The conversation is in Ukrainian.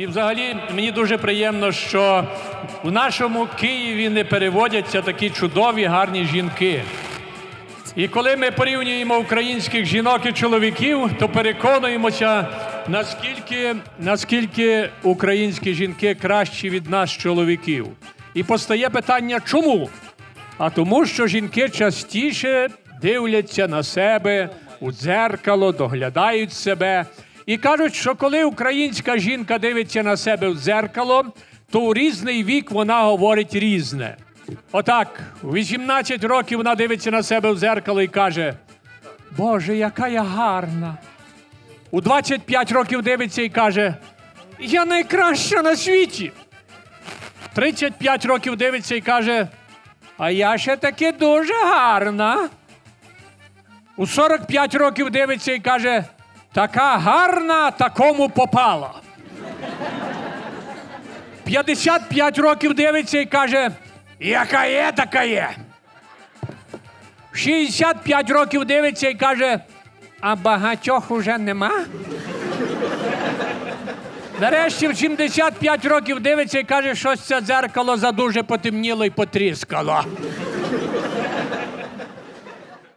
І взагалі мені дуже приємно, що в нашому Києві не переводяться такі чудові, гарні жінки. І коли ми порівнюємо українських жінок і чоловіків, то переконуємося, наскільки, наскільки українські жінки кращі від нас, чоловіків. І постає питання, чому? А тому, що жінки частіше дивляться на себе у дзеркало, доглядають себе. І кажуть, що коли українська жінка дивиться на себе в дзеркало, то у різний вік вона говорить різне. Отак, у 18 років вона дивиться на себе в дзеркало і каже: Боже, яка я гарна. У 25 років дивиться і каже: Я найкраща на світі. 35 років дивиться і каже: А я ще таки дуже гарна. У 45 років дивиться і каже: Така гарна, такому попала. 55 років дивиться і каже: Яка є, така є. 65 років дивиться і каже: А багатьох уже нема. Нарешті в 75 років дивиться і каже, що це дзеркало задуже потемніло і потріскало.